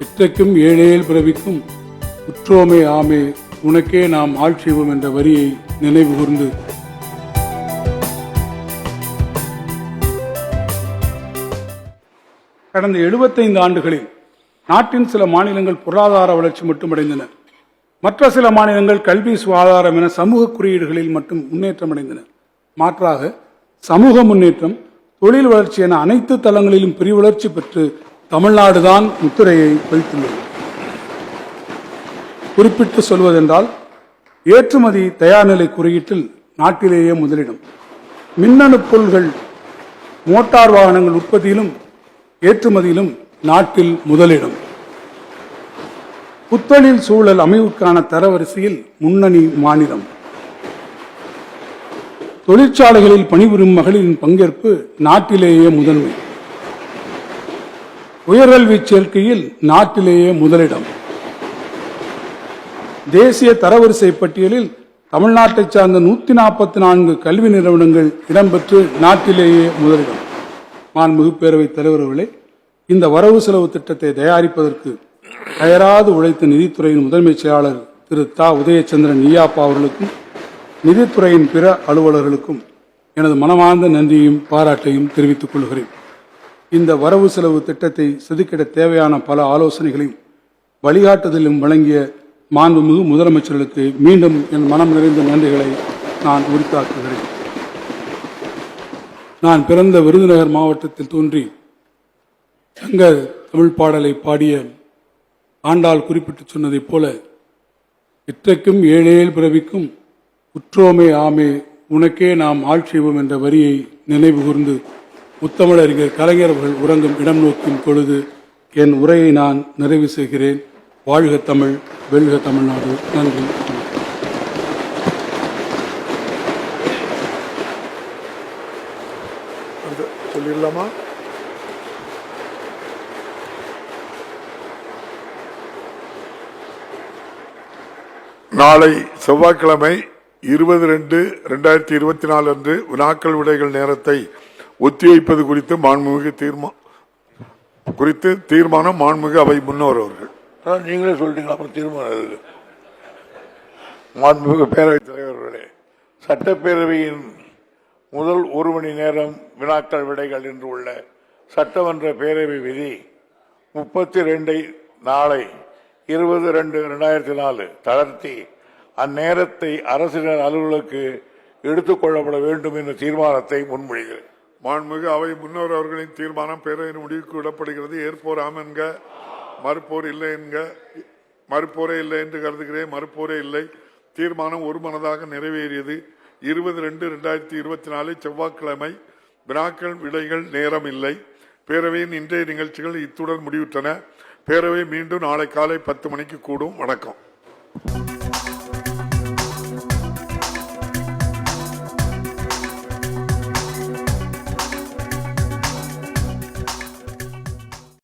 இத்தைக்கும் ஏழேல் பிறவிக்கும் உற்றோமே ஆமே உனக்கே நாம் ஆள் செய்வோம் என்ற வரியை நினைவு கூர்ந்து. கடந்த 75 ஆண்டுகளில் நாட்டின் சில மாநிலங்கள் பொருளாதார வளர்ச்சி மட்டுமடைந்தன. மற்ற சில மாநிலங்கள் கல்வி சுகாதாரம் என சமூக குறியீடுகளில் மட்டும் முன்னேற்றம் அடைந்தன மாற்றாக சமூக முன்னேற்றம் தொழில் வளர்ச்சி என அனைத்து தளங்களிலும் பெருவளர்ச்சி பெற்று தமிழ்நாடுதான் முத்திரையை பதித்துள்ளது குறிப்பிட்டு சொல்வதென்றால் ஏற்றுமதி தயார்நிலை குறியீட்டில் நாட்டிலேயே முதலிடம். மின்னணு பொருள்கள் மோட்டார் வாகனங்கள் உற்பத்தியிலும் ஏற்றுமதியிலும் நாட்டில் முதலிடம். புத்தொழில் சூழல் அமைவுக்கான தரவரிசையில் முன்னணி மாநிலம். தொழிற்சாலைகளில் பணிபுரியும் மகளிரின் பங்கேற்பு நாட்டிலேயே முதன்மை. உயர்கல்வி சேர்க்கையில் நாட்டிலேயே முதலிடம். தேசிய தரவரிசை பட்டியலில் தமிழ்நாட்டை சார்ந்த நூத்தி நாற்பத்தி நான்கு கல்வி நிறுவனங்கள் இடம்பெற்று நாட்டிலேயே முதலிடம். மாண்புமிகு பேரவைத் தலைவர்களே இந்த வரவு செலவு திட்டத்தை தயாரிப்பதற்கு அயராது உழைத்த நிதித்துறையின் முதன்மைச் செயலாளர் திரு தா. உதயச்சந்திரன் ஈயாப்பா அவர்களுக்கும் நிதித்துறையின் பிற அலுவலர்களுக்கும் எனது மனமார்ந்த நன்றியையும் பாராட்டையும் தெரிவித்துக் கொள்கிறேன். இந்த வரவு செலவு திட்டத்தை செதுக்கிட தேவையான பல ஆலோசனைகளையும் வழிகாட்டுதலும் வழங்கிய மாண்புமிகு முதலமைச்சர்களுக்கு மீண்டும் என் மனம் நிறைந்த நன்றிகளை நான் உரித்தாக்குகிறேன். நான் பிறந்த விருதுநகர் மாவட்டத்தில் தோன்றி சங்க தமிழ் பாடலை பாடிய ஆண்டாள் குறிப்பிட்டு சொன்னதைப் போல இற்றைக்கும் ஏழேல் பிறவிக்கும் உற்றோமே ஆமே உனக்கே நாம் ஆள் செய்வோம் என்ற வரியை நினைவு கூர்ந்து முத்தமிழறிஞர் கலைஞர் அவர்கள் உறங்கும் இடம் நோக்கும் பொழுது என் உரையை நான் நிறைவு செய்கிறேன். வாழ்க தமிழ் வெல்க தமிழ்நாடு. நன்றி. சொல்லிடலாமா? நாளை செவ்வாய்க்கிழமை இருபது ரெண்டு ரெண்டாயிரத்தி இருபத்தி நாலு அன்று வினாக்கள் விடைகள் நேரத்தை ஒத்திவைப்பது குறித்து மாண்புமிகு தீர்மா குறித்து தீர்மானம் மாண்புமிகு அவை முன்னோர் அவர்கள். நீங்களே சொல்லிட்டீங்களா அப்புறம் தீர்மானம் மாண்புமிகு பேரவைத் தலைவர்களே சட்டப்பேரவையின் முதல் ஒரு மணி நேரம் வினாக்கள் விடைகள் என்று உள்ள சட்டமன்ற பேரவை விதி முப்பத்தி ரெண்டை நாளை இருபது ரெண்டு ரெண்டாயிரத்தி நாலு தளர்த்தி அந்நேரத்தை அரசினர் அலுவலுக்கு எடுத்துக்கொள்ளப்பட வேண்டும் என்ற தீர்மானத்தை முன்மொழிகிறேன். மாண்புமிகு அவை முன்னோர் அவர்களின் தீர்மானம் பேரவையின் முடிவுக்கு விடப்படுகிறது. ஏற்போர் ஆம் என்க மறுப்போர் இல்லை என்க மறுப்போரே இல்லை என்று கருதுகிறேன் மறுப்போரே இல்லை. தீர்மானம் ஒருமனதாக நிறைவேறியது. இருபது ரெண்டு ரெண்டாயிரத்தி இருபத்தி நாலு செவ்வாய்க்கிழமை வினாக்கள் விடைகள் நேரம் இல்லை. பேரவையின் இன்றைய நிகழ்ச்சிகள் இத்துடன் முடிவுற்றன. பேரவை மீண்டும் நாளை காலை பத்து மணிக்கு கூடும். வணக்கம்.